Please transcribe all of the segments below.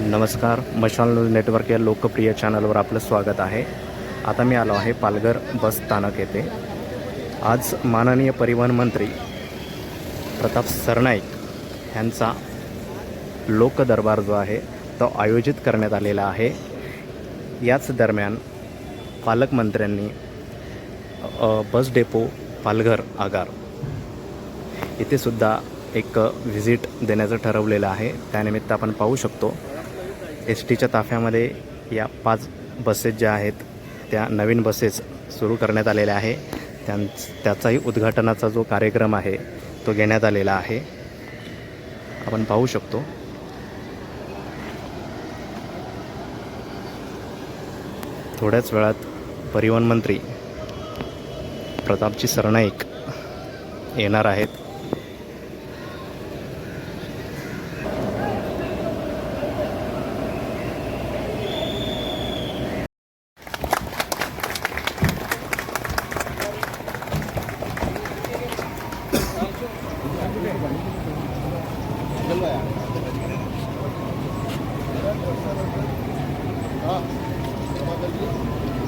नमस्कार मशाल news network या लोकप्रिय चॅनलवर आपलं स्वागत आहे. आता मी आलो आहे पालघर बस स्थानक येथे. आज माननीय परिवहन मंत्री प्रताप सरनाईक ह्यांचा लोकदरबार जो आहे तो आयोजित करण्यात आलेला आहे. याच दरम्यान पालकमंत्र्यांनी बस डेपो पालघर आगार इथेसुद्धा एक व्हिजिट देण्याचं ठरवलेलं आहे. त्यानिमित्त आपण पाहू शकतो एस टीच्या ताफ्यामध्ये या पाच बसेस ज्या आहेत त्या नवीन बसेस सुरू करण्यात आलेल्या आहे. त्यां त्याचाही उद्घाटनाचा जो कार्यक्रम आहे तो घेण्यात आलेला आहे. आपण पाहू शकतो. थोड्याच वेळात परिवहन मंत्री प्रतापजी सरनाईक येणार आहेत.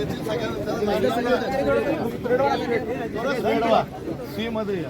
फोटो येतील सगळ्यांना. त्याला थोडं side व्हा. सी मध्ये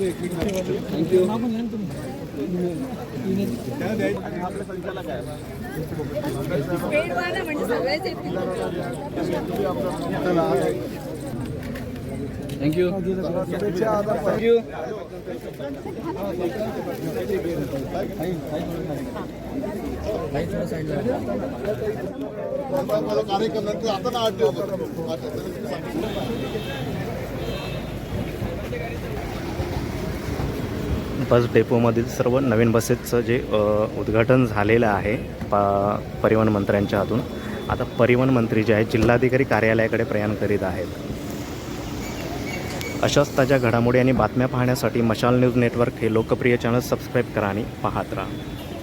येतील थँक्यू आपल्या संचालक आहे ना आठ दिवस आठ बस डेपोमधील सर्व नवीन बसेसचं जे उद्घाटन झालेलं आहे पा परिवहन मंत्र्यांच्या हातून. आता परिवहन मंत्री जे आहेत जिल्हाधिकारी कार्यालयाकडे प्रयाण करीत आहेत. अशाच ताज्या घडामोडी आणि बातम्या पाहण्यासाठी मशाल न्यूज नेटवर्क हे लोकप्रिय चॅनल सबस्क्राईब करा आणि पाहत राहा.